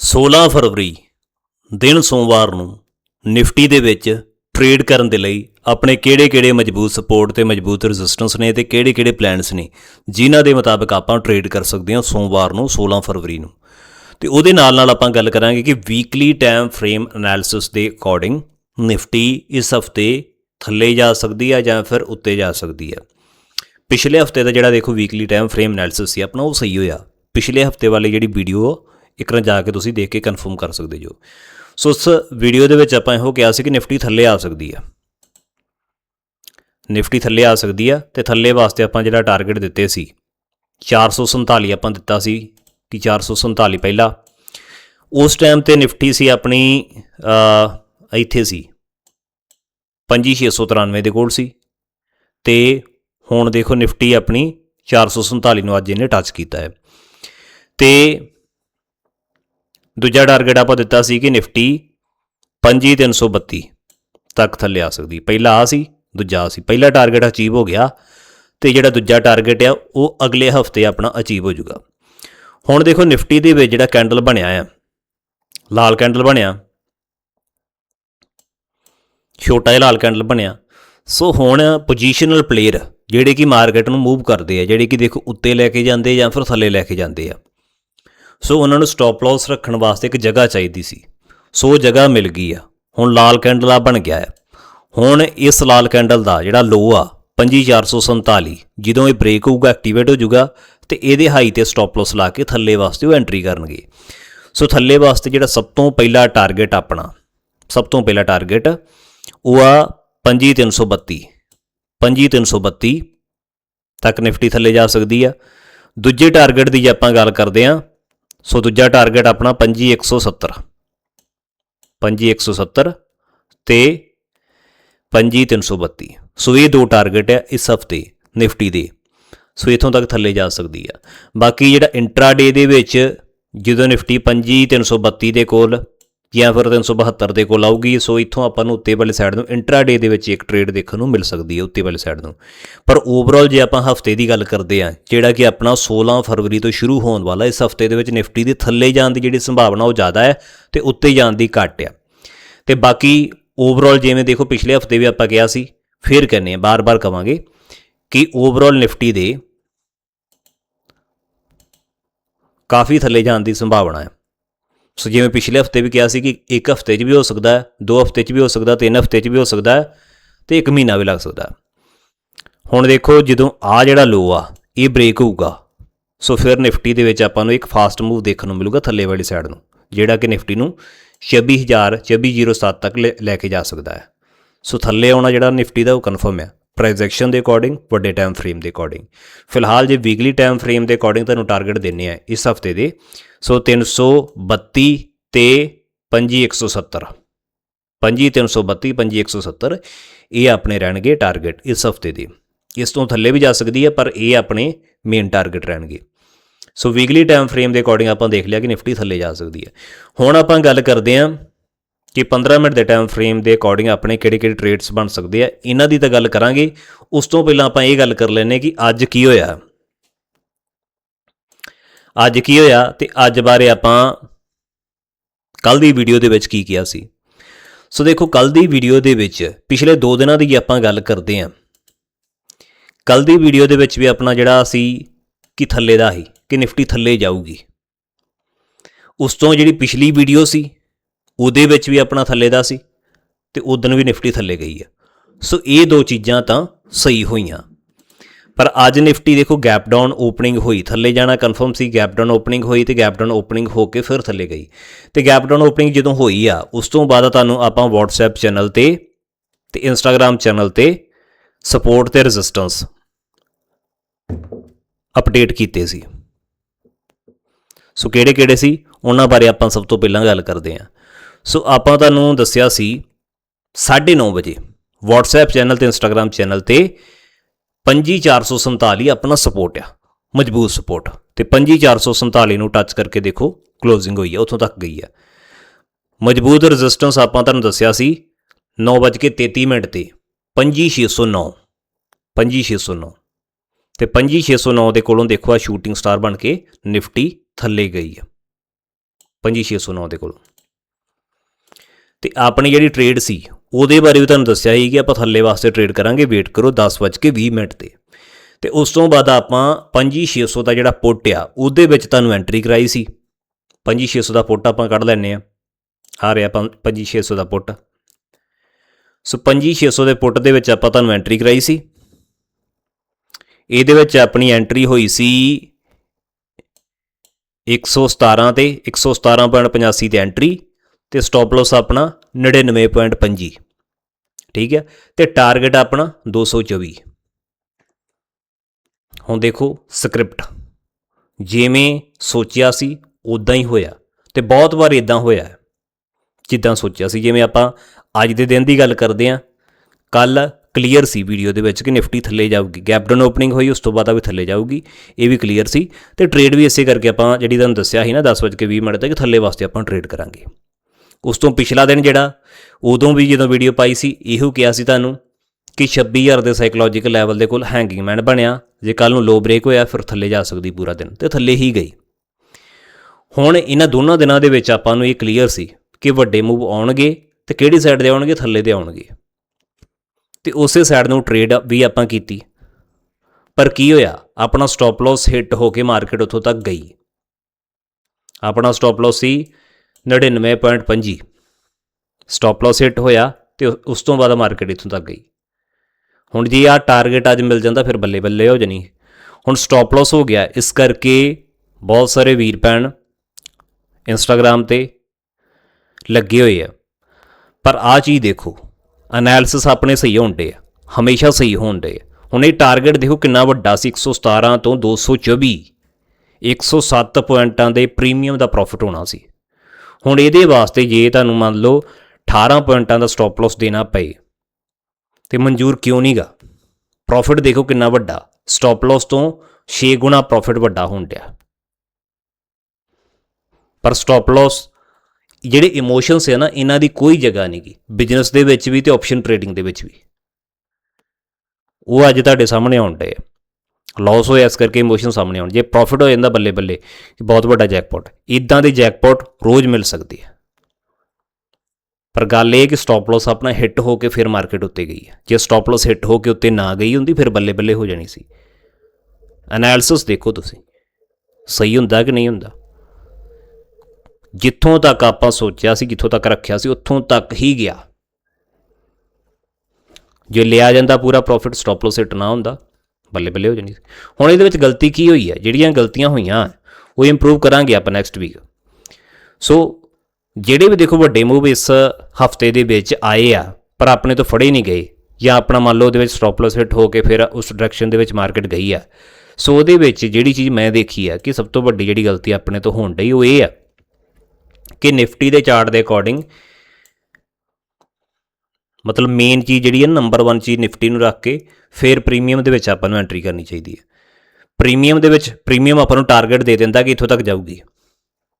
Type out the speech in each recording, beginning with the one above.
16 ਫਰਵਰੀ, ਦਿਨ ਸੋਮਵਾਰ ਨੂੰ ਨਿਫਟੀ ਦੇ ਵਿੱਚ ਟ੍ਰੇਡ ਕਰਨ ਦੇ ਲਈ ਆਪਣੇ ਕਿਹੜੇ-ਕਿਹੜੇ ਮਜ਼ਬੂਤ ਸਪੋਰਟ ਤੇ ਮਜ਼ਬੂਤ ਰੈਜ਼ਿਸਟੈਂਸ ਨੇ ਤੇ ਕਿਹੜੇ-ਕਿਹੜੇ ਪਲਾਨਸ ਨੇ, ਜਿਨ੍ਹਾਂ ਦੇ ਮੁਤਾਬਕ ਆਪਾਂ ਟ੍ਰੇਡ ਕਰ ਸਕਦੇ ਹਾਂ ਸੋਮਵਾਰ ਨੂੰ 16 ਫਰਵਰੀ ਨੂੰ। ਤੇ ਉਹਦੇ ਨਾਲ ਨਾਲ ਆਪਾਂ ਗੱਲ ਕਰਾਂਗੇ ਕਿ ਵੀਕਲੀ ਟਾਈਮ ਫਰੇਮ ਐਨਾਲਿਸਿਸ ਦੇ ਅਕੋਰਡਿੰਗ ਨਿਫਟੀ ਇਸ ਹਫ਼ਤੇ ਥੱਲੇ ਜਾ ਸਕਦੀ ਹੈ ਜਾਂ ਫਿਰ ਉੱਤੇ ਜਾ ਸਕਦੀ ਹੈ ਪਿਛਲੇ ਹਫ਼ਤੇ ਦਾ ਜਿਹੜਾ ਦੇਖੋ ਵੀਕਲੀ ਟਾਈਮ ਫਰੇਮ ਐਨਾਲਿਸਿਸ ਸੀ ਆਪਣਾ, ਉਹ ਸਹੀ ਹੋਇਆ। ਪਿਛਲੇ ਹਫ਼ਤੇ ਵਾਲੀ ਜਿਹੜੀ ਵੀਡੀਓ ਇੱਕ ਵਾਰ ਜਾ ਕੇ ਤੁਸੀਂ ਦੇਖ ਕੇ ਕਨਫਰਮ ਕਰ ਸਕਦੇ ਜੋ। ਸੋ ਉਸ ਵੀਡੀਓ ਦੇ ਵਿੱਚ ਆਪਾਂ ਇਹੋ ਕਿਹਾ ਸੀ ਕਿ ਨਿਫਟੀ ਥੱਲੇ ਆ ਸਕਦੀ ਆ। ਨਿਫਟੀ ਥੱਲੇ ਆ ਸਕਦੀ ਆ ਤੇ ਥੱਲੇ ਵਾਸਤੇ ਆਪਾਂ ਜਿਹੜਾ ਟਾਰਗੇਟ ਦਿੱਤੇ ਸੀ 447 ਆਪਾਂ ਦਿੱਤਾ ਸੀ ਕਿ 447 ਪਹਿਲਾ। ਉਸ ਟਾਈਮ ਤੇ ਨਿਫਟੀ ਸੀ ਆਪਣੀ ਇੱਥੇ ਸੀ 5693 ਦੇ ਕੋਲ ਸੀ। ਤੇ ਹੁਣ ਦੇਖੋ ਨਿਫਟੀ ਆਪਣੀ 447 ਨੂੰ ਅੱਜ ਇਹਨੇ ਟੱਚ ਕੀਤਾ ਹੈ। ਤੇ ਦੂਜਾ ਟਾਰਗੇਟ ਆਪਾਂ ਦਿੱਤਾ ਸੀ ਕਿ ਨਿਫਟੀ 5332 ਤੱਕ ਥੱਲੇ ਆ ਸਕਦੀ। ਪਹਿਲਾ ਆ ਸੀ, ਦੂਜਾ ਸੀ। ਪਹਿਲਾ ਟਾਰਗੇਟ ਅਚੀਵ ਹੋ ਗਿਆ ਤੇ ਜਿਹੜਾ ਦੂਜਾ ਟਾਰਗੇਟ ਆ, ਉਹ ਅਗਲੇ ਹਫ਼ਤੇ ਆਪਣਾ ਅਚੀਵ ਹੋ ਜਾਊਗਾ। ਹੁਣ ਦੇਖੋ ਨਿਫਟੀ ਦੇ ਵਿੱਚ ਜਿਹੜਾ ਕੈਂਡਲ ਬਣਿਆ ਆ, ਲਾਲ ਕੈਂਡਲ ਬਣਿਆ, ਛੋਟਾ ਜਿਹਾ ਲਾਲ ਕੈਂਡਲ ਬਣਿਆ। ਸੋ ਹੁਣ ਪੋਜੀਸ਼ਨਲ ਪਲੇਅਰ ਜਿਹੜੇ ਕਿ ਮਾਰਕੀਟ ਨੂੰ ਮੂਵ ਕਰਦੇ ਆ, ਜਿਹੜੇ ਕਿ ਦੇਖੋ ਉੱਤੇ ਲੈ ਕੇ ਜਾਂਦੇ ਜਾਂ ਫਿਰ ਥੱਲੇ ਲੈ ਕੇ ਜਾਂਦੇ ਆ। ਸੋ ਉਹਨਾਂ ਨੂੰ ਸਟਾਪ ਲਾਸ ਰੱਖਣ ਵਾਸਤੇ ਇੱਕ ਜਗ੍ਹਾ ਚਾਹੀਦੀ ਸੀ। ਸੋ ਉਹ ਜਗ੍ਹਾ ਮਿਲ ਗਈ ਆ। ਹੁਣ ਲਾਲ ਕੈਂਡਲ ਆ, ਬਣ ਗਿਆ ਹੈ ਹੁਣ ਇਸ ਲਾਲ ਕੈਂਡਲ ਦਾ ਜਿਹੜਾ ਲੋ ਆ 25447 ਜਦੋਂ ਇਹ ਬ੍ਰੇਕ ਹੋਊਗਾ ਐਕਟੀਵੇਟ ਹੋ ਜਾਊਗਾ, ਤੇ ਇਹਦੇ ਹਾਈ ਤੇ ਸਟਾਪ ਲਾਸ ਲਾ ਕੇ ਥੱਲੇ ਵਾਸਤੇ ਉਹ ਐਂਟਰੀ ਕਰਨਗੇ। ਸੋ ਥੱਲੇ ਵਾਸਤੇ ਜਿਹੜਾ ਸਭ ਤੋਂ ਪਹਿਲਾ ਟਾਰਗੇਟ ਆਪਣਾ, ਸਭ ਤੋਂ ਪਹਿਲਾ ਟਾਰਗੇਟ ਉਹ ਆ 5332 5332 ਤੱਕ ਨਿਫਟੀ ਥੱਲੇ ਜਾ ਸਕਦੀ ਆ। ਦੂਜੇ ਟਾਰਗੇਟ ਦੀ ਜੇ ਆਪਾਂ ਗੱਲ ਕਰਦੇ ਆ ਸੋ ਦੂਜਾ ਟਾਰਗੇਟ ਆਪਣਾ 5170 5170 ਤੇ 5332 ਸੋ ਇਹ ਦੋ ਟਾਰਗੇਟ ਹੈ ਇਸ ਹਫ਼ਤੇ ਨਿਫਟੀ ਦੇ। ਸੋ ਇਥੋਂ ਤੱਕ ਥੱਲੇ ਜਾ ਸਕਦੀ ਆ। ਬਾਕੀ ਜਿਹੜਾ ਇੰਟਰਾਡੇ ਦੇ ਵਿੱਚ ਜਦੋਂ ਨਿਫਟੀ 5332 ਦੇ ਕੋਲ ਜਾਂ ਫਿਰ 372 ਦੇ ਕੋਲ ਆਊਗੀ, ਸੋ ਇੱਥੋਂ ਆਪਾਂ ਨੂੰ ਉੱਤੇ ਵਾਲੀ ਸਾਈਡ ਨੂੰ ਇੰਟਰਾਡੇ ਦੇ ਵਿੱਚ ਇੱਕ ਟ੍ਰੇਡ ਦੇਖਣ ਨੂੰ ਮਿਲ ਸਕਦੀ ਹੈ ਉੱਤੇ ਵਾਲੀ ਸਾਈਡ ਨੂੰ। ਪਰ ਓਵਰਆਲ ਜੇ ਆਪਾਂ ਹਫ਼ਤੇ ਦੀ ਗੱਲ ਕਰਦੇ ਆ ਜਿਹੜਾ ਕਿ ਆਪਣਾ 16 ਫਰਵਰੀ ਤੋਂ ਸ਼ੁਰੂ ਹੋਣ ਵਾਲਾ ਇਸ ਹਫ਼ਤੇ ਦੇ ਵਿੱਚ ਨਿਫਟੀ ਦੇ ਥੱਲੇ ਜਾਣ ਦੀ ਜਿਹੜੀ ਸੰਭਾਵਨਾ ਉਹ ਜ਼ਿਆਦਾ ਹੈ ਤੇ ਉੱਤੇ ਜਾਣ ਦੀ ਘੱਟ ਆ ਤੇ ਬਾਕੀ ਓਵਰਆਲ ਜਿਵੇਂ ਦੇਖੋ ਪਿਛਲੇ ਹਫ਼ਤੇ ਵੀ ਆਪਾਂ ਕਿਹਾ ਸੀ, ਫੇਰ ਕਹਿੰਨੇ ਆ ਬਾਰ-ਬਾਰ ਕਵਾਂਗੇ ਕਿ ਓਵਰਆਲ ਨਿਫਟੀ ਦੇ ਕਾਫੀ ਥੱਲੇ ਜਾਣ ਦੀ ਸੰਭਾਵਨਾ ਹੈ। ਸੋ ਜਿਵੇਂ ਪਿਛਲੇ ਹਫ਼ਤੇ ਵੀ ਕਿਹਾ ਸੀ ਕਿ ਇੱਕ ਹਫ਼ਤੇ 'ਚ ਵੀ ਹੋ ਸਕਦਾ ਹੈ, ਦੋ ਹਫ਼ਤੇ 'ਚ ਵੀ ਹੋ ਸਕਦਾ, ਤਿੰਨ ਹਫ਼ਤੇ 'ਚ ਵੀ ਹੋ ਸਕਦਾ ਹੈ ਤੇ ਇੱਕ ਮਹੀਨਾ ਵੀ ਲੱਗ ਸਕਦਾ ਹੁਣ ਦੇਖੋ ਜਦੋਂ ਆ ਜਿਹੜਾ ਲੋ ਆ, ਇਹ ਬ੍ਰੇਕ ਹੋਊਗਾ, ਸੋ ਫਿਰ ਨਿਫਟੀ ਦੇ ਵਿੱਚ ਆਪਾਂ ਨੂੰ ਇੱਕ ਫਾਸਟ ਮੂਵ ਦੇਖਣ ਨੂੰ ਮਿਲੂਗਾ ਥੱਲੇ ਵਾਲੀ ਸਾਈਡ ਨੂੰ, ਜਿਹੜਾ ਕਿ ਨਿਫਟੀ ਨੂੰ 26000 2407 ਤੱਕ ਲੈ ਲੈ ਕੇ ਜਾ ਸਕਦਾ ਹੈ। ਸੋ ਥੱਲੇ ਆਉਣਾ ਜਿਹੜਾ ਨਿਫਟੀ ਦਾ ਉਹ ਕਨਫਰਮ ਹੈ ਟ੍ਰਾਂਜੈਕਸ਼ਨ ਦੇ ਅਕੋਰਡਿੰਗ ਵੱਡੇ ਟਾਈਮ ਫਰੇਮ ਦੇ ਅਕੋਰਡਿੰਗ ਫਿਲਹਾਲ ਜੇ ਵੀਕਲੀ ਟਾਈਮ ਫਰੇਮ ਦੇ ਅਕੋਰਡਿੰਗ ਤੁਹਾਨੂੰ ਟਾਰਗੇਟ ਦੇਣੇ ਆ, ਇਸ ਹਫ਼ਤੇ ਦੇ ਸੋ 332 ਤੇ 5170 5332 5170 ਇਹ ਆਪਣੇ ਰਹਿਣਗੇ ਟਾਰਗੇਟ ਇਸ ਹਫ਼ਤੇ ਦੇ। ਇਸ ਤੋਂ ਥੱਲੇ ਵੀ ਜਾ ਸਕਦੀ ਹੈ, ਪਰ ਇਹ ਆਪਣੇ ਮੇਨ ਟਾਰਗੇਟ ਰਹਿਣਗੇ। ਸੋ ਵੀਕਲੀ ਟਾਈਮ ਫਰੇਮ ਦੇ ਅਕੋਰਡਿੰਗ ਆਪਾਂ ਦੇਖ ਲਿਆ ਕਿ ਨਿਫਟੀ ਥੱਲੇ ਜਾ ਸਕਦੀ ਹੈ। ਹੁਣ ਆਪਾਂ ਗੱਲ ਕਰਦੇ ਹਾਂ ਕਿ 15 ਮਿੰਟ ਦੇ ਟਾਈਮ ਫਰੇਮ ਦੇ ਅਕੋਰਡਿੰਗ ਆਪਣੇ ਕਿਹੜੇ-ਕਿਹੜੇ ਟ੍ਰੇਡਸ ਬਣ ਸਕਦੇ ਆ। ਇਹਨਾਂ ਦੀ ਤਾਂ ਗੱਲ ਕਰਾਂਗੇ। ਉਸ ਤੋਂ ਪਹਿਲਾਂ ਆਪਾਂ ਇਹ ਗੱਲ ਕਰ ਲੈਨੇ ਕਿ ਅੱਜ ਕੀ ਹੋਇਆ। ਅੱਜ ਕੀ ਹੋਇਆ ਤੇ ਅੱਜ ਬਾਰੇ ਆਪਾਂ ਕੱਲ ਦੀ ਵੀਡੀਓ ਦੇ ਵਿੱਚ ਕੀ ਕਿਹਾ ਸੀ। ਸੋ ਦੇਖੋ ਕੱਲ ਦੀ ਵੀਡੀਓ ਦੇ ਵਿੱਚ ਪਿਛਲੇ 2 ਦਿਨਾਂ ਦੀ ਆਪਾਂ ਗੱਲ ਕਰਦੇ ਹਾਂ ਕੱਲ ਦੀ ਵੀਡੀਓ ਦੇ ਵਿੱਚ ਵੀ ਆਪਣਾ ਜਿਹੜਾ ਸੀ ਕਿ ਥੱਲੇ ਦਾ ਹੀ ਕਿ ਨਿਫਟੀ ਥੱਲੇ ਜਾਊਗੀ। ਉਸ ਤੋਂ ਜਿਹੜੀ ਪਿਛਲੀ ਵੀਡੀਓ ਸੀ, ਉਹਦੇ ਵਿੱਚ ਵੀ ਆਪਣਾ ਥੱਲੇ ਦਾ ਸੀ ਤੇ ਉਦੋਂ ਵੀ ਨਿਫਟੀ ਥੱਲੇ ਗਈ ਆ। ਸੋ ਇਹ ਦੋ ਚੀਜ਼ਾਂ ਤਾਂ ਸਹੀ ਹੋਈਆਂ। ਪਰ ਅੱਜ ਨਿਫਟੀ ਦੇਖੋ ਗੈਪ ਡਾਊਨ ਓਪਨਿੰਗ ਹੋਈ। ਥੱਲੇ ਜਾਣਾ ਕਨਫਰਮ ਸੀ ਗੈਪ ਡਾਊਨ ਓਪਨਿੰਗ ਹੋਈ ਤੇ ਗੈਪ ਡਾਊਨ ਓਪਨਿੰਗ ਹੋ ਕੇ ਫਿਰ ਥੱਲੇ ਗਈ। ਤੇ ਗੈਪ ਡਾਊਨ ਓਪਨਿੰਗ ਜਦੋਂ ਹੋਈ ਆ, ਉਸ ਤੋਂ ਬਾਅਦ ਤੁਹਾਨੂੰ ਆਪਾਂ WhatsApp ਚੈਨਲ ਤੇ ਤੇ Instagram ਚੈਨਲ ਤੇ ਸਪੋਰਟ ਤੇ ਰੈਜ਼ਿਸਟੈਂਸ ਅਪਡੇਟ ਕੀਤੇ ਸੀ। ਸੋ ਕਿਹੜੇ ਕਿਹੜੇ ਸੀ, ਉਹਨਾਂ ਬਾਰੇ ਆਪਾਂ ਸਭ ਤੋਂ ਪਹਿਲਾਂ ਗੱਲ ਕਰਦੇ ਹਾਂ। ਸੋ ਆਪਾਂ ਤੁਹਾਨੂੰ ਦੱਸਿਆ ਸੀ 9:30 ਵਜੇ WhatsApp ਚੈਨਲ ਤੇ Instagram ਚੈਨਲ ਤੇ 25447 ਆਪਣਾ ਸਪੋਰਟ ਆ, ਮਜ਼ਬੂਤ ਸਪੋਰਟ ਤੇ 25447 ਨੂੰ ਟੱਚ ਕਰਕੇ ਦੇਖੋ ਕਲੋਜ਼ਿੰਗ ਹੋਈ ਆ, ਉੱਥੋਂ ਤੱਕ ਗਈ ਆ। ਮਜ਼ਬੂਤ ਰੈਜ਼ਿਸਟੈਂਸ ਆਪਾਂ ਤੁਹਾਨੂੰ ਦੱਸਿਆ ਸੀ 9:33 ਮਿੰਟ ਤੇ 25609 25609 ਤੇ 25609 ਦੇ ਕੋਲੋਂ ਦੇਖੋ ਆ ਸ਼ੂਟਿੰਗ ਸਟਾਰ ਬਣ ਕੇ ਨਿਫਟੀ ਥੱਲੇ ਗਈ ਹੈ 25609 ਦੇ ਕੋਲੋਂ। ਤੇ ਆਪਣੀ ਜਿਹੜੀ ਟ੍ਰੇਡ ਸੀ ਉਹਦੇ ਬਾਰੇ ਵੀ ਤੁਹਾਨੂੰ ਦੱਸਿਆ ਸੀ ਕਿ ਆਪਾਂ ਥੱਲੇ ਵਾਸਤੇ ਟ੍ਰੇਡ ਕਰਾਂਗੇ ਵੇਟ ਕਰੋ 10:20 ਮਿੰਟ ਤੇ। ਤੇ ਉਸ ਤੋਂ ਬਾਅਦ ਆਪਾਂ 25600 ਦਾ ਜਿਹੜਾ ਪੁੱਟ ਆ, ਉਹਦੇ ਵਿੱਚ ਤੁਹਾਨੂੰ ਐਂਟਰੀ ਕਰਾਈ ਸੀ। 25600 ਦਾ ਪੁੱਟ ਆਪਾਂ ਕੱਢ ਲੈਨੇ ਆ ਆ ਰਿਹਾ 25600 ਦਾ ਪੁੱਟ। ਸੋ 25600 ਦੇ ਪੁੱਟ ਦੇ ਵਿੱਚ ਆਪਾਂ ਤੁਹਾਨੂੰ ਐਂਟਰੀ ਕਰਾਈ ਸੀ। ਇਹਦੇ ਵਿੱਚ ਆਪਣੀ ਐਂਟਰੀ ਹੋਈ ਸੀ 117 ਤੇ 117.85 ਤੇ ਐਂਟਰੀ ਤੇ ਸਟਾਪ ਲਾਸ ਆਪਣਾ 99.25 ਠੀਕ ਹੈ? ਤੇ ਟਾਰਗੇਟ ਆਪਣਾ 224 ਹੁਣ ਦੇਖੋ ਸਕ੍ਰਿਪਟ। ਜਿਵੇਂ ਸੋਚਿਆ ਸੀ ਉਦਾਂ ਹੀ ਹੋਇਆ ਤੇ ਬਹੁਤ ਵਾਰ ਇਦਾਂ ਹੋਇਆ ਜਿੱਦਾਂ ਸੋਚਿਆ ਸੀ, ਜਿਵੇਂ ਆਪਾਂ ਅੱਜ ਦੇ ਦਿਨ ਦੀ ਗੱਲ ਕਰਦੇ ਆਂ ਕੱਲ ਕਲੀਅਰ ਸੀ ਵੀਡੀਓ ਦੇ ਵਿੱਚ ਕਿ ਨਿਫਟੀ ਥੱਲੇ ਜਾਊਗੀ। ਗੈਪ ਡਾਊਨ ਓਪਨਿੰਗ ਹੋਈ, ਉਸ ਤੋਂ ਬਾਅਦ ਆ ਵੀ ਥੱਲੇ ਜਾਊਗੀ, ਇਹ ਵੀ ਕਲੀਅਰ ਸੀ। ਤੇ ਟ੍ਰੇਡ ਵੀ ਇਸੇ ਕਰਕੇ ਆਪਾਂ ਜਿਹੜੀ ਤੁਹਾਨੂੰ ਦੱਸਿਆ ਸੀ ਨਾ 10:20 ਮਿੰਟ ਤੱਕ ਥੱਲੇ ਵਾਸਤੇ ਆਪਾਂ ਟ੍ਰੇਡ ਕਰਾਂਗੇ। ਉਸ ਤੋਂ ਪਿਛਲਾ ਦਿਨ ਜਿਹੜਾ, ਉਦੋਂ ਵੀ ਜਦੋਂ ਵੀਡੀਓ ਪਾਈ ਸੀ, ਇਹੋ ਕਿਹਾ ਸੀ ਤੁਹਾਨੂੰ ਕਿ 26000 ਦੇ ਸਾਈਕੋਲੋਜੀਕਲ ਲੈਵਲ ਦੇ ਕੋਲ ਹੈਂਗਿੰਗ ਮੈਨ ਬਣਿਆ, ਜੇ ਕੱਲ ਨੂੰ ਲੋ ਬ੍ਰੇਕ ਹੋਇਆ, ਫਿਰ ਥੱਲੇ ਜਾ ਸਕਦੀ ਪੂਰਾ ਦਿਨ, ਤੇ ਥੱਲੇ ਹੀ ਗਈ। ਹੁਣ ਇਹਨਾਂ ਦੋਨਾਂ ਦਿਨਾਂ ਦੇ ਵਿੱਚ ਆਪਾਂ ਨੂੰ ਇਹ ਕਲੀਅਰ ਸੀ ਕਿ ਵੱਡੇ ਮੂਵ ਆਉਣਗੇ ਤੇ ਕਿਹੜੀ ਸਾਈਡ ਦੇ ਆਉਣਗੇ, ਥੱਲੇ ਦੇ ਆਉਣਗੇ। ਤੇ ਉਸੇ ਸਾਈਡ ਨੂੰ ਟ੍ਰੇਡ ਵੀ ਆਪਾਂ ਕੀਤੀ। ਪਰ ਕੀ ਹੋਇਆ, ਆਪਣਾ ਸਟਾਪ ਲਾਸ ਹਿੱਟ ਹੋ ਕੇ ਮਾਰਕੀਟ ਉੱਥੋਂ ਤੱਕ ਗਈ। ਆਪਣਾ ਸਟਾਪ ਲਾਸ ਸੀ 99.25 ਸਟਾਪ ਲਾਸ ਹਿੱਟ ਹੋਇਆ ਤੇ ਉਸ ਤੋਂ ਬਾਅਦ ਮਾਰਕੀਟ ਇੱਥੋਂ ਤੱਕ ਗਈ। ਹੁਣ ਜੇ ਆ ਟਾਰਗੇਟ ਅੱਜ ਮਿਲ ਜਾਂਦਾ, ਫਿਰ ਬੱਲੇ ਬੱਲੇ ਹੋ ਜਾਣੀ। ਹੁਣ ਸਟਾਪ ਲਾਸ ਹੋ ਗਿਆ, ਇਸ ਕਰਕੇ ਬਹੁਤ ਸਾਰੇ ਵੀਰ ਭੈਣ ਇੰਸਟਾਗ੍ਰam ਤੇ ਲੱਗੇ ਹੋਏ ਆ। ਪਰ ਆ ਚੀਜ਼ ਦੇਖੋ ਐਨਾਲਿਸਿਸ ਆਪਣੇ ਸਹੀ ਹੋਣਦੇ ਆ, ਹਮੇਸ਼ਾ ਸਹੀ ਹੋਣਦੇ ਆ। ਹੁਣ ਇਹ ਟਾਰਗੇਟ ਦੇਖੋ ਕਿੰਨਾ ਵੱਡਾ ਸੀ 117 ਤੋਂ 224 107 ਪੁਆਇੰਟਾਂ ਦੇ ਪ੍ਰੀਮੀਅਮ ਦਾ ਪ੍ਰੋਫਿਟ ਹੋਣਾ ਸੀ। ਹੁਣ ਇਹਦੇ ਵਾਸਤੇ ਜੇ ਤੁਹਾਨੂੰ ਮੰਨ ਲਓ 18 ਪੁਆਇੰਟਾਂ ਦਾ ਸਟਾਪ ਲਾਸ ਦੇਣਾ ਪਏ, ਤੇ ਮਨਜ਼ੂਰ ਕਿਉਂ ਨਹੀਂਗਾ ਪ੍ਰੋਫਿਟ ਦੇਖੋ ਕਿੰਨਾ ਵੱਡਾ ਸਟਾਪ ਲਾਸ ਤੋਂ 6 ਗੁਣਾ ਪ੍ਰੋਫਿਟ ਵੱਡਾ ਹੋਣ ਡਿਆ। ਪਰ ਸਟਾਪ ਲਾਸ ਜਿਹੜੇ ਇਮੋਸ਼ਨਸ ਹੈ ਨਾ, ਇਹਨਾਂ ਦੀ ਕੋਈ ਜਗ੍ਹਾ ਨਹੀਂਗੀ ਬਿਜ਼ਨਸ ਦੇ ਵਿੱਚ ਵੀ ਤੇ ਆਪਸ਼ਨ ਟ੍ਰੇਡਿੰਗ ਦੇ ਵਿੱਚ ਵੀ। ਉਹ ਅੱਜ ਤੁਹਾਡੇ ਸਾਹਮਣੇ ਆਉਣ ਡਏ ਆ। ਲਾਸ ਹੋਇਆ, ਇਸ ਕਰਕੇ ਇਮੋਸ਼ਨ ਸਾਹਮਣੇ ਆਉਣ। ਜੇ ਪ੍ਰੋਫਿਟ ਹੋ ਜਾਂਦਾ ਬੱਲੇ ਬੱਲੇ ਬਹੁਤ ਵੱਡਾ ਜੈਕਪਾਟ ਇਦਾਂ ਦੀ ਜੈਕਪਾਟ ਰੋਜ਼ ਮਿਲ ਸਕਦੀ ਹੈ। ਪਰ ਗੱਲ ਇਹ ਕਿ ਸਟਾਪ ਲਾਸ ਆਪਣਾ ਹਿੱਟ ਹੋ ਕੇ ਫਿਰ ਮਾਰਕੀਟ ਉੱਤੇ ਗਈ ਹੈ। ਜੇ ਸਟਾਪ ਲਾਸ ਹਿੱਟ ਹੋ ਕੇ ਉੱਤੇ ਨਾ ਗਈ ਹੁੰਦੀ, ਫਿਰ ਬੱਲੇ ਬੱਲੇ ਹੋ ਜਾਣੀ ਸੀ। ਐਨਾਲਿਸਿਸ ਦੇਖੋ ਤੁਸੀਂ। ਸਹੀ ਹੁੰਦਾ ਕਿ ਨਹੀਂ ਹੁੰਦਾ? ਜਿੱਥੋਂ ਤੱਕ ਆਪਾਂ ਸੋਚਿਆ ਸੀ, ਜਿੱਥੋਂ ਤੱਕ ਰੱਖਿਆ ਸੀ, ਉੱਥੋਂ ਤੱਕ ਹੀ ਗਿਆ। ਜੇ ਲਿਆ ਜਾਂਦਾ ਪੂਰਾ ਪ੍ਰੋਫਿਟ ਸਟਾਪ ਲਾਸ ਹਿੱਟ ਨਾ ਹੁੰਦਾ ਬੱਲੇ ਬੱਲੇ ਹੋ ਜਾਣੀ ਹੁਣ ਇਹਦੇ ਵਿੱਚ ਗਲਤੀ ਕੀ ਹੋਈ ਹੈ? ਜਿਹੜੀਆਂ ਗਲਤੀਆਂ ਹੋਈਆਂ, ਉਹ ਇੰਪਰੂਵ ਕਰਾਂਗੇ ਆਪਾਂ ਨੈਕਸਟ ਵੀਕ ਸੋ ਜਿਹੜੇ ਵੀ ਦੇਖੋ ਵੱਡੇ ਮੂਵ ਇਸ ਹਫ਼ਤੇ ਦੇ ਵਿੱਚ ਆਏ ਆ, ਪਰ ਆਪਣੇ ਤੋਂ ਫੜੇ ਨਹੀਂ ਗਏ, ਜਾਂ ਆਪਣਾ ਮੰਨ ਲਓ ਉਹਦੇ ਵਿੱਚ ਸਟਾਪ ਲਾਸ ਹਿੱਟ ਹੋ ਕੇ ਫਿਰ ਉਸ ਡਾਇਰੈਕਸ਼ਨ ਦੇ ਵਿੱਚ ਮਾਰਕੀਟ ਗਈ ਆ। ਸੋ ਉਹਦੇ ਵਿੱਚ ਜਿਹੜੀ ਚੀਜ਼ ਮੈਂ ਦੇਖੀ ਆ ਕਿ ਸਭ ਤੋਂ ਵੱਡੀ ਜਿਹੜੀ ਗਲਤੀ ਆਪਣੇ ਤੋਂ ਹੋਣ ਡਈ, ਉਹ ਇਹ ਆ ਕਿ ਨਿਫਟੀ ਦੇ ਚਾਰਟ ਦੇ ਅਕੋਰਡਿੰਗ ਮਤਲਬ ਮੇਨ ਚੀਜ਼ ਜਿਹੜੀ ਹੈ ਨੰਬਰ 1 ਚੀਜ਼ ਨਿਫਟੀ ਨੂੰ ਰੱਖ ਕੇ ਫਿਰ ਪ੍ਰੀਮੀਅਮ ਦੇ ਵਿੱਚ ਆਪਾਂ ਨੂੰ ਐਂਟਰੀ ਕਰਨੀ ਚਾਹੀਦੀ ਹੈ। ਪ੍ਰੀਮੀਅਮ ਦੇ ਵਿੱਚ ਪ੍ਰੀਮੀਅਮ ਆਪਾਂ ਨੂੰ ਟਾਰਗੇਟ ਦੇ ਦਿੰਦਾ ਕਿ ਇੱਥੋਂ ਤੱਕ ਜਾਊਗੀ।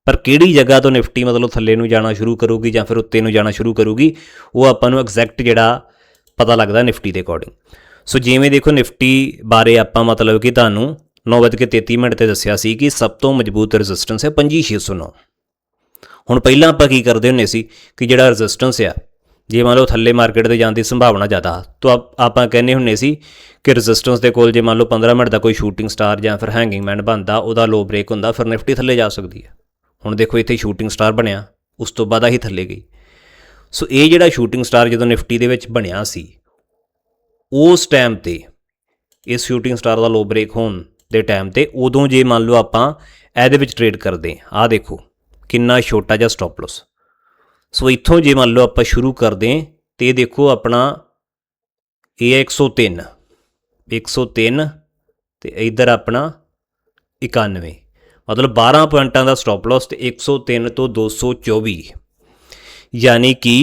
ਪਰ ਕਿਹੜੀ ਜਗ੍ਹਾ ਤੋਂ ਨਿਫਟੀ ਮਤਲਬ ਥੱਲੇ ਨੂੰ ਜਾਣਾ ਸ਼ੁਰੂ ਕਰੂਗੀ ਜਾਂ ਫਿਰ ਉੱਤੇ ਨੂੰ ਜਾਣਾ ਸ਼ੁਰੂ ਕਰੂਗੀ, ਉਹ ਆਪਾਂ ਨੂੰ ਐਗਜ਼ੈਕਟ ਜਿਹੜਾ ਪਤਾ ਲੱਗਦਾ ਨਿਫਟੀ ਦੇ ਅਕੋਰਡਿੰਗ ਸੋ ਜਿਵੇਂ ਦੇਖੋ, ਨਿਫਟੀ ਬਾਰੇ ਆਪਾਂ ਮਤਲਬ ਕਿ ਤੁਹਾਨੂੰ 9:33 ਮਿੰਟ ਤੇ ਦੱਸਿਆ ਸੀ ਕਿ ਸਭ ਤੋਂ ਮਜ਼ਬੂਤ ਰੈਜ਼ਿਸਟੈਂਸ ਹੈ 25609 ਹੁਣ ਪਹਿਲਾਂ ਆਪਾਂ ਕੀ ਕਰਦੇ ਹੁੰਨੇ ਸੀ ਕਿ ਜਿਹੜਾ ਰੈਜ਼ਿਸਟੈਂਸ ਆ ਜੇ ਮੰਨ ਲਓ ਥੱਲੇ ਮਾਰਕੀਟ ਤੇ ਜਾਣ ਦੀ ਸੰਭਾਵਨਾ ਜ਼ਿਆਦਾ, ਤਾਂ ਆਪਾਂ ਕਹਿੰਦੇ ਹੁੰਨੇ ਸੀ ਕਿ ਰੈਜ਼ਿਸਟੈਂਸ ਦੇ ਕੋਲ ਜੇ ਮੰਨ ਲਓ 15 ਮਿੰਟ ਦਾ ਕੋਈ ਸ਼ੂਟਿੰਗ ਸਟਾਰ ਜਾਂ ਫਿਰ ਹੈਂਗਿੰਗ ਮੈਨ ਬਣਦਾ, ਉਹਦਾ ਲੋ ਬ੍ਰੇਕ ਹੁੰਦਾ, ਫਿਰ ਨਿਫਟੀ ਥੱਲੇ ਜਾ ਸਕਦੀ ਹੈ। ਹੁਣ ਦੇਖੋ ਇੱਥੇ ਸ਼ੂਟਿੰਗ ਸਟਾਰ ਬਣਿਆ, ਉਸ ਤੋਂ ਬਾਅਦ ਆਹੀ ਥੱਲੇ ਗਈ। ਸੋ ਇਹ ਜਿਹੜਾ ਸ਼ੂਟਿੰਗ ਸਟਾਰ ਜਦੋਂ ਨਿਫਟੀ ਦੇ ਵਿੱਚ ਬਣਿਆ ਸੀ, ਉਸ ਟਾਈਮ ਤੇ, ਇਸ ਸ਼ੂਟਿੰਗ ਸਟਾਰ ਦਾ ਲੋ ਬ੍ਰੇਕ ਹੋਣ ਦੇ ਟਾਈਮ ਤੇ ਉਦੋਂ ਜੇ ਮੰਨ ਲਓ ਆਪਾਂ ਇਹਦੇ ਵਿੱਚ ਟ੍ਰੇਡ ਕਰਦੇ, ਆਹ ਦੇਖੋ, ਕਿੰਨਾ ਛੋਟਾ ਜਿਹਾ ਸਟਾਪ ਲਾਸ ਸੋ ਇੱਥੋਂ ਜੇ ਮੰਨ ਲਓ ਆਪਾਂ ਸ਼ੁਰੂ ਕਰਦੇ ਹਾਂ, ਤੇ ਇਹ ਦੇਖੋ ਆਪਣਾ ਇਹ ਹੈ 103 103 ਤੇ ਇਧਰ ਆਪਣਾ 91 ਮਤਲਬ 12 ਪੁਆਇੰਟਾਂ ਦਾ ਸਟਾਪ ਲਾਸ ਤੇ 103 ਤੋਂ 224 ਯਾਨੀ ਕਿ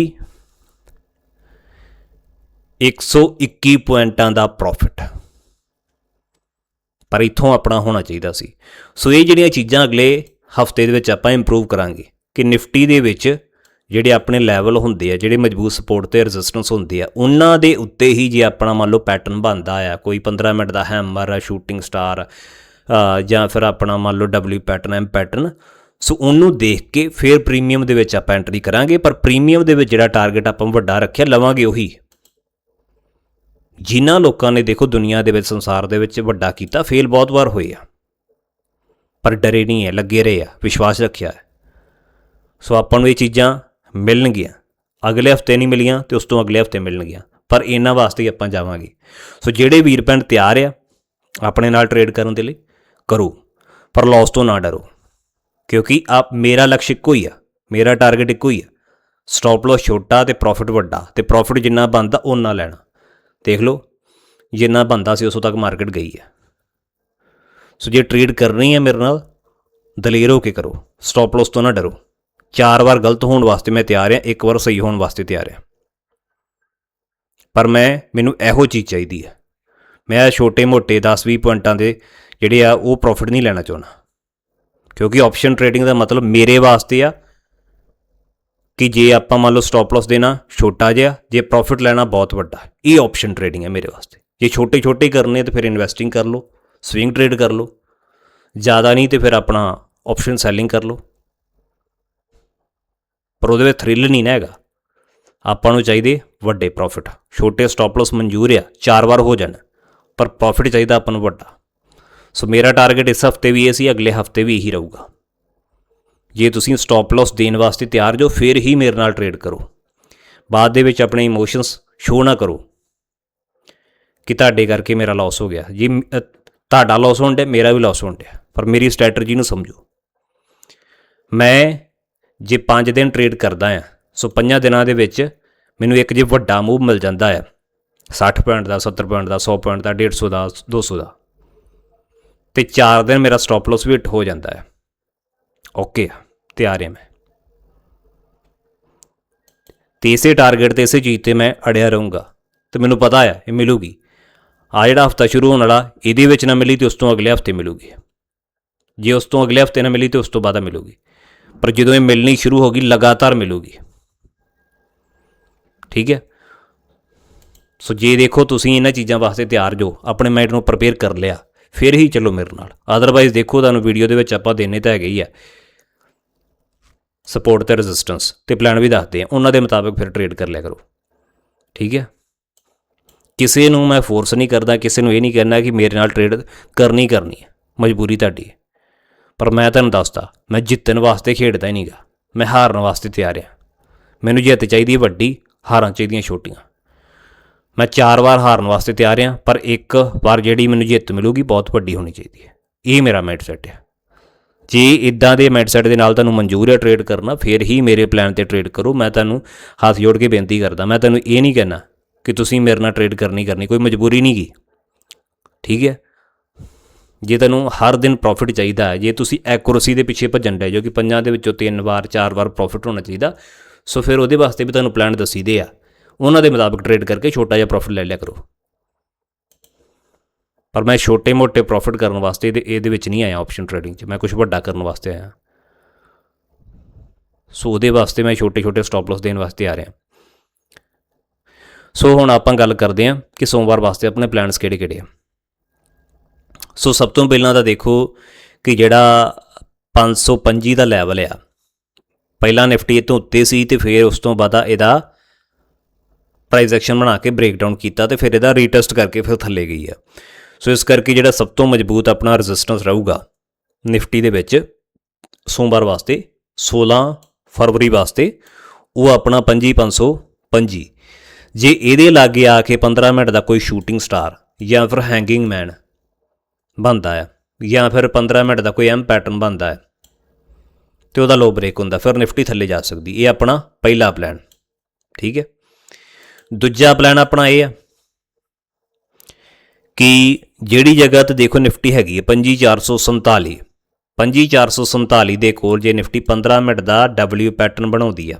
121 ਪੁਆਇੰਟਾਂ ਦਾ ਪ੍ਰੋਫਿਟ ਪਰ ਇੱਥੋਂ ਆਪਣਾ ਹੋਣਾ ਚਾਹੀਦਾ ਸੀ। ਸੋ ਇਹ ਜਿਹੜੀਆਂ ਚੀਜ਼ਾਂ ਅਗਲੇ ਹਫ਼ਤੇ ਦੇ ਵਿੱਚ ਆਪਾਂ ਇੰਪਰੂਵ ਕਰਾਂਗੇ ਕਿ ਨਿਫਟੀ ਦੇ ਵਿੱਚ ਜਿਹੜੇ ਆਪਣੇ ਲੈਵਲ ਹੁੰਦੇ ਆ, ਜਿਹੜੇ ਮਜ਼ਬੂਤ ਸਪੋਰਟ ਤੇ ਰੈਜ਼ਿਸਟੈਂਸ ਹੁੰਦੇ ਆ, ਉਹਨਾਂ ਦੇ ਉੱਤੇ ਹੀ ਜੇ ਆਪਣਾ ਮੰਨ ਲਓ ਪੈਟਰਨ ਬਣਦਾ ਆ, ਕੋਈ 15 ਮਿੰਟ ਦਾ ਹੈਮਰ ਆ ਸ਼ੂਟਿੰਗ ਸਟਾਰ ਜਾਂ ਫਿਰ ਆਪਣਾ ਮੰਨ ਲਓ W pattern M pattern so ਉਹਨੂੰ ਦੇਖ ਕੇ ਫਿਰ ਪ੍ਰੀਮੀਅਮ ਦੇ ਵਿੱਚ ਆਪਾਂ ਐਂਟਰੀ ਕਰਾਂਗੇ, ਪਰ ਪ੍ਰੀਮੀਅਮ ਦੇ ਵਿੱਚ ਜਿਹੜਾ ਟਾਰਗੇਟ ਆਪਾਂ ਵੱਡਾ ਰੱਖਿਆ, ਲਵਾਂਗੇ ਉਹੀ। ਜਿਨ੍ਹਾਂ ਲੋਕਾਂ ਨੇ ਦੇਖੋ ਦੁਨੀਆ ਦੇ ਵਿੱਚ, ਸੰਸਾਰ ਦੇ ਵਿੱਚ ਵੱਡਾ ਕੀਤਾ ਫੇਲ ਬਹੁਤ ਵਾਰ ਹੋਏ ਆ। ਪਰ ਡਰੇ ਨਹੀਂ ਹੈ, ਲੱਗੇ ਰਹੇ ਆ, ਵਿਸ਼ਵਾਸ ਰੱਖਿਆ ਹੈ। ਸੋ ਆਪਾਂ ਨੂੰ ਇਹ ਚੀਜ਼ਾਂ ਮਿਲਣਗੀਆਂ। ਅਗਲੇ ਹਫ਼ਤੇ ਨਹੀਂ ਮਿਲੀਆਂ ਤੇ ਉਸ ਤੋਂ ਅਗਲੇ ਹਫ਼ਤੇ ਮਿਲਣਗੀਆਂ। ਪਰ ਇਹਨਾਂ ਵਾਸਤੇ ਹੀ ਆਪਾਂ ਜਾਵਾਂਗੇ। ਸੋ ਜਿਹੜੇ ਵੀਰ ਭੈਣ ਤਿਆਰ ਆ, ਆਪਣੇ ਨਾਲ ਟ੍ਰੇਡ ਕਰਨ ਦੇ ਲਈ, ਕਰੋ। ਪਰ ਲਾਸ ਤੋਂ ਨਾ ਡਰੋ। ਕਿਉਂਕਿ ਆਪ, ਮੇਰਾ ਲਕਸ਼ ਇੱਕੋ ਹੀ ਆ। ਮੇਰਾ ਟਾਰਗੇਟ ਇੱਕੋ ਹੀ ਆ। ਸਟਾਪ ਲਾਸ ਛੋਟਾ ਤੇ ਪ੍ਰੋਫਿਟ ਵੱਡਾ। ਤੇ ਪ੍ਰੋਫਿਟ ਜਿੰਨਾ ਬਣਦਾ ਉਹਨਾਂ ਲੈਣਾ। ਦੇਖ ਲਓ, ਜਿੰਨਾ ਬਣਦਾ ਸੀ ਉਸੋਂ ਤੱਕ ਮਾਰਕੀਟ ਗਈ ਹੈ ਸੋ ਜੇ ਟ੍ਰੇਡ ਕਰਨੀ ਹੈ ਮੇਰੇ ਨਾਲ, ਦਲੇਰ ਹੋ ਕੇ ਕਰੋ। ਸਟਾਪ ਲਾਸ ਤੋਂ ਨਾ ਡਰੋ। ਚਾਰ ਵਾਰ ਗਲਤ ਹੋਣ ਵਾਸਤੇ ਮੈਂ ਤਿਆਰ ਹਾਂ, ਇੱਕ ਵਾਰ ਸਹੀ ਹੋਣ ਵਾਸਤੇ ਤਿਆਰ ਹਾਂ। ਪਰ ਮੈਂ, ਮੈਨੂੰ ਇਹੋ ਚੀਜ਼ ਚਾਹੀਦੀ ਹੈ। ਮੈਂ ਛੋਟੇ ਮੋਟੇ 10-20 ਪੁਆਇੰਟਾਂ ਦੇ ਜਿਹੜੇ ਆ, ਉਹ ਪ੍ਰੋਫਿਟ ਨਹੀਂ ਲੈਣਾ ਚਾਹੁੰਦਾ। ਕਿਉਂਕਿ ਆਪਸ਼ਨ ਟ੍ਰੇਡਿੰਗ ਦਾ ਮਤਲਬ ਮੇਰੇ ਵਾਸਤੇ ਆ ਕਿ ਜੇ ਆਪਾਂ ਮੰਨ ਲਓ ਸਟਾਪ ਲਾਸ ਦੇਣਾ, ਛੋਟਾ ਜਿਹਾ, ਜੇ ਪ੍ਰੋਫਿਟ ਲੈਣਾ ਬਹੁਤ ਵੱਡਾ। ਇਹ ਆਪਸ਼ਨ ਟ੍ਰੇਡਿੰਗ ਹੈ ਮੇਰੇ ਵਾਸਤੇ। ਜੇ ਛੋਟੇ ਛੋਟੇ ਕਰਨੇ ਤਾਂ ਫਿਰ ਇਨਵੈਸਟਿੰਗ ਕਰ ਲਓ ਸਵਿੰਗ ਟ੍ਰੇਡ ਕਰ ਲਓ। ਜ਼ਿਆਦਾ ਨਹੀਂ ਤੇ ਫਿਰ ਆਪਣਾ ਆਪਸ਼ਨ ਸੈਲਿੰਗ ਕਰ ਲਓ। ਪਰ ਉਹਦੇ ਵਿੱਚ ਥ੍ਰਿਲ ਨਹੀਂ ਨਾ ਹੈਗਾ। ਆਪਾਂ ਨੂੰ ਚਾਹੀਦੇ ਵੱਡੇ ਪ੍ਰੋਫਿਟ ਛੋਟੇ ਸਟਾਪ ਲਾਸ ਮਨਜ਼ੂਰ ਆ, ਚਾਰ ਵਾਰ ਹੋ ਜਾਣ, ਪਰ ਪ੍ਰੋਫਿਟ ਚਾਹੀਦਾ ਆਪਾਂ ਨੂੰ ਵੱਡਾ। ਸੋ ਮੇਰਾ ਟਾਰਗੇਟ ਇਸ ਹਫ਼ਤੇ ਵੀ ਇਹ ਸੀ, ਅਗਲੇ ਹਫ਼ਤੇ ਵੀ ਇਹੀ ਰਹੂਗਾ। ਜੇ ਤੁਸੀਂ ਸਟਾਪ ਲਾਸ ਦੇਣ ਵਾਸਤੇ ਤਿਆਰ ਜੋ, ਫਿਰ ਹੀ ਮੇਰੇ ਨਾਲ ਟ੍ਰੇਡ ਕਰੋ। ਬਾਅਦ ਦੇ ਵਿੱਚ ਆਪਣੇ ਇਮੋਸ਼ਨਸ ਸ਼ੋ ਨਾ ਕਰੋ ਕਿ ਤੁਹਾਡੇ ਕਰਕੇ ਮੇਰਾ ਲਾਸ ਹੋ ਗਿਆ। ਜੀ ਤੁਹਾਡਾ ਲਾਸ ਹੋਣ ਡਿਆ, ਮੇਰਾ ਵੀ ਲਾਸ ਹੋਣ ਡਿਆ, ਪਰ ਮੇਰੀ ਸਟ੍ਰੈਟਜੀ ਨੂੰ ਸਮਝੋ। ਮੈਂ ਜੇ 5 ਦਿਨ ਟ੍ਰੇਡ ਕਰਦਾ ਆ, ਸੋ 5 ਦਿਨਾਂ ਦੇ ਵਿੱਚ ਮੈਨੂੰ ਇੱਕ ਜੇ ਵੱਡਾ ਮੂਵ ਮਿਲ ਜਾਂਦਾ ਆ। 60 ਪੁਆਇੰਟ ਦਾ 70 ਪੁਆਇੰਟ ਦਾ 100 ਪੁਆਇੰਟ ਦਾ 150 ਦਾ 200 ਦਾ। ਤੇ 4 ਦਿਨ ਮੇਰਾ ਸਟਾਪ ਲਾਸ ਵੀ ਹਿੱਟ ਹੋ ਜਾਂਦਾ ਹੈ ਓਕੇ ਤਿਆਰ ਹਾਂ ਮੈਂ। ਤੇ ਇਸੇ ਟਾਰਗੇਟ ਤੇ ਇਸੇ ਚੀਜ਼ ਤੇ ਮੈਂ ਅੜਿਆ ਰਹੂੰਗਾ। ਤੇ ਮੈਨੂੰ ਪਤਾ ਹੈ ਇਹ ਮਿਲੂਗੀ। ਆ ਜਿਹੜਾ ਹਫਤਾ ਸ਼ੁਰੂ ਹੋਣ ਵਾਲਾ, ਇਹਦੇ ਵਿੱਚ ਨਾ ਮਿਲੀ ਤੇ ਉਸ ਤੋਂ ਅਗਲੇ ਹਫ਼ਤੇ ਮਿਲੂਗੀ। ਜੇ ਉਸ ਤੋਂ ਅਗਲੇ ਹਫ਼ਤੇ ਨਾ ਮਿਲੀ ਤੇ ਉਸ ਤੋਂ ਬਾਅਦ ਮਿਲੂਗੀ। ਪਰ ਜਦੋਂ ਇਹ ਮਿਲਣੀ ਸ਼ੁਰੂ ਹੋ ਗਈ, ਲਗਾਤਾਰ ਮਿਲੂਗੀ। ਠੀਕ ਹੈ? ਸੋ ਜੇ ਦੇਖੋ ਤੁਸੀਂ ਇਹਨਾਂ ਚੀਜ਼ਾਂ ਵਾਸਤੇ ਤਿਆਰ ਜੋ, ਆਪਣੇ ਮਾਈਂਡ ਨੂੰ ਪ੍ਰਪੇਅਰ ਕਰ ਲਿਆ, ਫਿਰ ਹੀ ਚਲੋ ਮੇਰੇ ਨਾਲ। ਆਦਰਵਾਈਜ਼ ਦੇਖੋ ਤੁਹਾਨੂੰ ਵੀਡੀਓ ਦੇ ਵਿੱਚ ਆਪਾਂ ਦੇਣੇ ਤਾਂ ਹੈਗੇ ਹੀ ਆ। ਸਪੋਰਟ ਤੇ ਰੈਜ਼ਿਸਟੈਂਸ ਤੇ ਪਲਾਨ ਵੀ ਦੱਸਦੇ ਆ। ਉਹਨਾਂ ਦੇ ਮੁਤਾਬਕ ਫਿਰ ਟ੍ਰੇਡ ਕਰ ਲਿਆ ਕਰੋ। ਠੀਕ ਹੈ? ਕਿਸੇ ਨੂੰ ਮੈਂ ਫੋਰਸ ਨਹੀਂ ਕਰਦਾ, ਕਿਸੇ ਨੂੰ ਇਹ ਨਹੀਂ ਕਹਿਣਾ ਕਿ ਮੇਰੇ ਨਾਲ ਟ੍ਰੇਡ ਕਰਨੀ ਕਰਨੀ ਹੈ। ਮਜਬੂਰੀ ਤੁਹਾਡੀ ਹੈ। ਪਰ ਮੈਂ ਤੁਹਾਨੂੰ ਦੱਸਦਾ, ਮੈਂ ਜਿੱਤਣ ਵਾਸਤੇ ਖੇਡਦਾ ਹੀ ਨਹੀਂਗਾ। ਮੈਂ ਹਾਰਨ ਵਾਸਤੇ ਤਿਆਰ ਹਾਂ। ਮੈਨੂੰ ਜਿੱਤ ਚਾਹੀਦੀ ਹੈ ਵੱਡੀ, ਹਾਰਾਂ ਚਾਹੀਦੀਆਂ ਛੋਟੀਆਂ। ਮੈਂ ਚਾਰ ਵਾਰ ਹਾਰਨ ਵਾਸਤੇ ਤਿਆਰ ਹਾਂ, ਪਰ ਇੱਕ ਵਾਰ ਜਿਹੜੀ ਮੈਨੂੰ ਜਿੱਤ ਮਿਲੂਗੀ ਬਹੁਤ ਵੱਡੀ ਹੋਣੀ ਚਾਹੀਦੀ ਹੈ। ਇਹ ਮੇਰਾ ਮਾਈਂਡਸੈਟ ਹੈ। ਜੇ ਇਦਾਂ ਦੇ ਮਾਈਂਡਸੈਟ ਦੇ ਨਾਲ ਤੁਹਾਨੂੰ ਮਨਜ਼ੂਰ ਹੈ ਟ੍ਰੇਡ ਕਰਨਾ, ਫਿਰ ਹੀ ਮੇਰੇ ਪਲਾਨ ਤੇ ਟ੍ਰੇਡ ਕਰੋ। ਮੈਂ ਤੁਹਾਨੂੰ ਹੱਥ ਜੋੜ ਕੇ ਬੇਨਤੀ ਕਰਦਾ, ਮੈਂ ਤੁਹਾਨੂੰ ਇਹ ਨਹੀਂ ਕਹਿਣਾ ਕਿ ਤੁਸੀਂ ਮੇਰੇ ਨਾਲ ਟ੍ਰੇਡ ਕਰਨੀ ਕਰਨੀ ਕੋਈ ਮਜਬੂਰੀ ਨਹੀਂ ਗੀ ਠੀਕ ਹੈ? ਜੇ ਤੁਹਾਨੂੰ ਹਰ ਦਿਨ ਪ੍ਰੋਫਿਟ ਚਾਹੀਦਾ ਹੈ, ਜੇ ਤੁਸੀਂ ਐਕੂਰੇਸੀ ਦੇ ਪਿੱਛੇ ਭੱਜਣ ਡਏ ਜੋ ਕਿ ਪੰਜਾਂ ਦੇ ਵਿੱਚੋਂ ਤਿੰਨ ਵਾਰ, ਚਾਰ ਵਾਰ ਪ੍ਰੋਫਿਟ ਹੋਣਾ ਚਾਹੀਦਾ, ਸੋ ਫਿਰ ਉਹਦੇ ਵਾਸਤੇ ਵੀ ਤੁਹਾਨੂੰ ਪਲਾਨ ਦੱਸੀਦੇ ਆ। ਉਹਨਾਂ ਦੇ ਮੁਤਾਬਕ ਟ੍ਰੇਡ ਕਰਕੇ ਛੋਟਾ ਜਿਹਾ ਪ੍ਰੋਫਿਟ ਲੈ ਲਿਆ ਕਰੋ। ਪਰ ਮੈਂ ਛੋਟੇ-ਮੋਟੇ ਪ੍ਰੋਫਿਟ ਕਰਨ ਵਾਸਤੇ ਇਹਦੇ ਇਹਦੇ ਵਿੱਚ ਨਹੀਂ ਆਇਆ ਆਪਸ਼ਨ ਟ੍ਰੇਡਿੰਗ 'ਚ, ਮੈਂ ਕੁਝ ਵੱਡਾ ਕਰਨ ਵਾਸਤੇ ਆਇਆ। ਸੋ ਉਹਦੇ ਵਾਸਤੇ ਮੈਂ ਛੋਟੇ-ਛੋਟੇ ਸਟਾਪ ਲਾਸ ਦੇਣ ਵਾਸਤੇ ਆ ਰਿਹਾ। ਸੋ ਹੁਣ ਆਪਾਂ ਗੱਲ ਕਰਦੇ ਹਾਂ ਕਿ ਸੋਮਵਾਰ ਵਾਸਤੇ ਆਪਣੇ ਪਲਾਨਸ ਕਿਹੜੇ-ਕਿਹੜੇ ਆ। ਸੋ ਸਭ ਤੋਂ ਪਹਿਲਾਂ ਤਾਂ ਦੇਖੋ ਕਿ ਜਿਹੜਾ 525 ਦਾ ਲੈਵਲ ਆ। ਪਹਿਲਾਂ ਨਿਫਟੀ ਇਹ ਤੋਂ ਉੱਤੇ ਸੀ ਤੇ ਫਿਰ ਉਸ ਤੋਂ ਬਾਅਦ ਇਹਦਾ ਪ੍ਰਾਈਸ ਐਕਸ਼ਨ ਬਣਾ ਕੇ ਬ੍ਰੇਕਡਾਊਨ ਕੀਤਾ ਤੇ ਫਿਰ ਇਹਦਾ ਰੀਟੈਸਟ ਕਰਕੇ ਫਿਰ ਥੱਲੇ ਗਈ ਆ। ਸੋ ਇਸ ਕਰਕੇ ਜਿਹੜਾ ਸਭ ਤੋਂ ਮਜ਼ਬੂਤ ਆਪਣਾ ਰੈਜ਼ਿਸਟੈਂਸ ਰਹੂਗਾ ਨਿਫਟੀ ਦੇ ਵਿੱਚ ਸੋਮਵਾਰ ਵਾਸਤੇ 16 ਫਰਵਰੀ ਵਾਸਤੇ, ਉਹ ਆਪਣਾ 25525 ਜੇ ਇਹਦੇ ਲਾਗੇ ਆ ਕੇ 15 ਮਿੰਟ ਦਾ ਕੋਈ ਸ਼ੂਟਿੰਗ ਸਟਾਰ ਜਾਂ ਫਿਰ ਹੈਂਗਿੰਗ ਮੈਨ ਬਣਦਾ ਹੈ, ਜਾਂ ਫਿਰ 15 ਮਿੰਟ ਦਾ ਕੋਈ ਐਮ ਪੈਟਰਨ ਬਣਦਾ ਹੈ। ਤੇ ਉਹਦਾ ਲੋ ਬ੍ਰੇਕ ਹੁੰਦਾ, ਫਿਰ ਨਿਫਟੀ ਥੱਲੇ ਜਾ ਸਕਦੀ। ਇਹ ਆਪਣਾ ਪਹਿਲਾ ਪਲਾਨ ਠੀਕ ਹੈ? ਦੂਜਾ ਪਲਾਨ ਆਪਣਾ ਇਹ ਆ ਕਿ ਜਿਹੜੀ ਜਗ੍ਹਾ ਤੇ ਦੇਖੋ ਨਿਫਟੀ ਹੈਗੀ ਹੈ 25447 25447 ਦੇ ਕੋਲ ਜੇ ਨਿਫਟੀ 15 ਮਿੰਟ ਦਾ W ਪੈਟਰਨ ਬਣਾਉਂਦੀ ਆ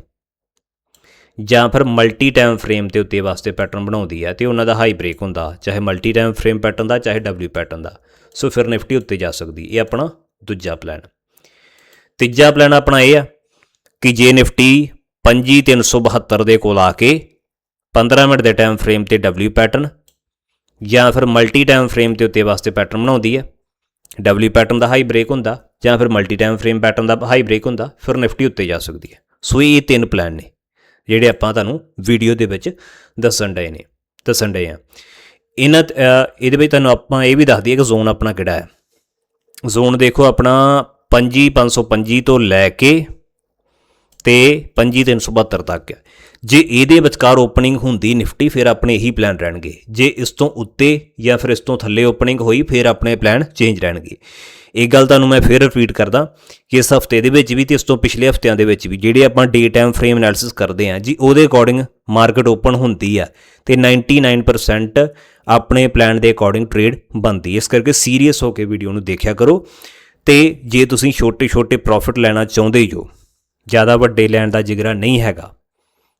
ਜਾਂ ਫਿਰ ਮਲਟੀ ਟਾਈਮ ਫਰੇਮ ਤੇ ਉੱਤੇ ਵਾਸਤੇ ਪੈਟਰਨ ਬਣਾਉਂਦੀ ਆ ਤੇ ਉਹਨਾਂ ਦਾ ਹਾਈ ਬ੍ਰੇਕ ਹੁੰਦਾ, ਚਾਹੇ ਮਲਟੀ ਟਾਈਮ ਫਰੇਮ ਪੈਟਰਨ ਦਾ, ਚਾਹੇ W ਪੈਟਰਨ ਦਾ। ਸੋ ਫਿਰ ਨਿਫਟੀ ਉੱਤੇ ਜਾ ਸਕਦੀ। ਇਹ ਆਪਣਾ ਦੂਜਾ ਪਲਾਨ ਤੀਜਾ ਪਲਾਨ ਆਪਣਾ ਇਹ ਆ ਕਿ ਜੇ ਨਿਫਟੀ 25372 ਦੇ ਕੋਲ ਆ ਕੇ 15 ਮਿੰਟ ਦੇ ਟਾਈਮ ਫਰੇਮ ਤੇ W ਪੈਟਰਨ ਜਾਂ ਫਿਰ ਮਲਟੀ ਟਾਈਮ ਫਰੇਮ ਤੇ ਉੱਤੇ ਵਾਸਤੇ ਪੈਟਰਨ ਬਣਾਉਂਦੀ ਹੈ। W ਪੈਟਰਨ ਦਾ ਹਾਈ ਬ੍ਰੇਕ ਹੁੰਦਾ ਜਾਂ ਫਿਰ ਮਲਟੀ ਟਾਈਮ ਫਰੇਮ ਪੈਟਰਨ ਦਾ ਹਾਈ ਬ੍ਰੇਕ ਹੁੰਦਾ, ਫਿਰ ਨਿਫਟੀ ਉੱਤੇ ਜਾ ਸਕਦੀ ਹੈ। ਸੋ ਇਹ ਤਿੰਨ ਪਲਾਨ ਨੇ, ਜਿਹੜੇ ਆਪਾਂ ਤੁਹਾਨੂੰ ਵੀਡੀਓ ਦੇ ਵਿੱਚ ਦੱਸਣ ਡਏ ਨੇ। ਦੱਸਣ ਡਏ ਆ ਇਹਨਾਂ ਇਹਦੇ ਵਿੱਚ ਤੁਹਾਨੂੰ ਆਪਾਂ ਇਹ ਵੀ ਦੱਸ ਦਈਏ ਕਿ ਜ਼ੋਨ ਆਪਣਾ ਕਿਹੜਾ ਹੈ। ਜ਼ੋਨ ਦੇਖੋ ਆਪਣਾ 25525 ਤੋਂ ਲੈ ਕੇ ਤੇ 25372 ਤੱਕ ਹੈ। ਜੇ ਇਹਦੇ ਵਿਚਕਾਰ ਓਪਨਿੰਗ ਹੁੰਦੀ ਨਿਫਟੀ, ਫਿਰ ਆਪਣੇ ਇਹੀ ਪਲਾਨ ਰਹਿਣਗੇ। ਜੇ ਇਸ ਤੋਂ ਉੱਤੇ ਜਾਂ ਫਿਰ ਇਸ ਤੋਂ ਥੱਲੇ ਓਪਨਿੰਗ ਹੋਈ, ਫਿਰ ਆਪਣੇ ਪਲਾਨ ਚੇਂਜ ਰਹਿਣਗੇ। ਇਹ ਗੱਲ ਤੁਹਾਨੂੰ ਮੈਂ ਫਿਰ ਰਿਪੀਟ ਕਰਦਾ ਕਿ ਇਸ ਹਫ਼ਤੇ ਦੇ ਵਿੱਚ ਵੀ ਤੇ ਇਸ ਤੋਂ ਪਿਛਲੇ ਹਫਤਿਆਂ ਦੇ ਵਿੱਚ ਵੀ ਜਿਹੜੇ ਆਪਾਂ ਡੇ ਟਾਈਮ ਫਰੇਮ ਐਨਾਲਿਸਿਸ ਕਰਦੇ ਹਾਂ, ਜੀ ਉਹਦੇ ਅਕੋਰਡਿੰਗ ਮਾਰਕੀਟ ਓਪਨ ਹੁੰਦੀ ਆ ਤੇ 99% ਆਪਣੇ ਪਲਾਨ ਦੇ ਅਕੋਰਡਿੰਗ ਟ੍ਰੇਡ ਬਣਦੀ ਇਸ ਕਰਕੇ ਸੀਰੀਅਸ ਹੋ ਕੇ ਵੀਡੀਓ ਨੂੰ ਦੇਖਿਆ ਕਰੋ ਤੇ ਜੇ ਤੁਸੀਂ ਛੋਟੇ-ਛੋਟੇ ਪ੍ਰੋਫਿਟ ਲੈਣਾ ਚਾਹੁੰਦੇ ਜੋ, ਜ਼ਿਆਦਾ ਵੱਡੇ ਲੈਣ ਦਾ ਜਿਗਰਾ ਨਹੀਂ ਹੈਗਾ।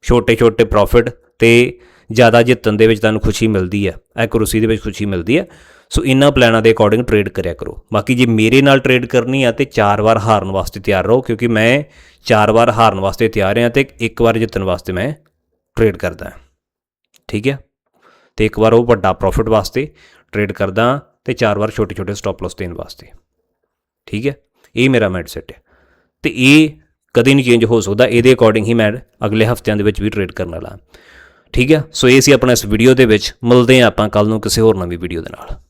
ਛੋਟੇ-ਛੋਟੇ ਪ੍ਰੋਫਿਟ ਤੇ ਜ਼ਿਆਦਾ ਜਿੱਤਣ ਦੇ ਵਿੱਚ ਤੁਹਾਨੂੰ ਖੁਸ਼ੀ ਮਿਲਦੀ ਹੈ ਐਕੂਰੇਸੀ ਦੇ ਵਿੱਚ ਖੁਸ਼ੀ ਮਿਲਦੀ ਹੈ। ਸੋ ਇਹਨਾਂ ਪਲਾਨਾਂ ਦੇ ਅਕੋਰਡਿੰਗ ਟ੍ਰੇਡ ਕਰਿਆ ਕਰੋ। ਬਾਕੀ ਜੇ ਮੇਰੇ ਨਾਲ ਟ੍ਰੇਡ ਕਰਨੀ ਆ ਤੇ ਚਾਰ ਵਾਰ ਹਾਰਨ ਵਾਸਤੇ ਤਿਆਰ ਰਹੋ, ਕਿਉਂਕਿ ਮੈਂ ਚਾਰ ਵਾਰ ਹਾਰਨ ਵਾਸਤੇ ਤਿਆਰ ਹਾਂ ਤੇ ਇੱਕ ਵਾਰ ਜਿੱਤਣ ਵਾਸਤੇ ਮੈਂ ਟ੍ਰੇਡ ਕਰਦਾ ਠੀਕ ਹੈ? ਤੇ ਇੱਕ ਵਾਰ ਉਹ ਵੱਡਾ ਪ੍ਰੋਫਿਟ ਵਾਸਤੇ ਟ੍ਰੇਡ ਕਰਦਾ ਤੇ ਚਾਰ ਵਾਰ ਛੋਟੇ-ਛੋਟੇ ਸਟਾਪ ਲਾਸ ਦੇਣ ਵਾਸਤੇ। ਠੀਕ ਹੈ? ਇਹ ਮੇਰਾ ਮਾਈਂਡਸੈਟ ਹੈ। ਤੇ ਇਹ ਕਦੇ ਨਹੀਂ ਚੇਂਜ ਹੋ ਸਕਦਾ। ਇਹਦੇ ਅਕੋਰਡਿੰਗ ਹੀ ਮੈਂ ਅਗਲੇ ਹਫਤਿਆਂ ਦੇ ਵਿੱਚ ਵੀ ਟ੍ਰੇਡ ਕਰਨ ਵਾਲਾ ਹਾਂ। ਠੀਕ ਹੈ? ਸੋ ਇਹ ਸੀ ਆਪਣਾ ਇਸ ਵੀਡੀਓ ਦੇ ਵਿੱਚ। ਮਿਲਦੇ ਹਾਂ ਆਪਾਂ ਕੱਲ ਨੂੰ ਕਿਸੇ ਹੋਰ ਨਵੀਂ ਵੀਡੀਓ ਦੇ ਨਾਲ।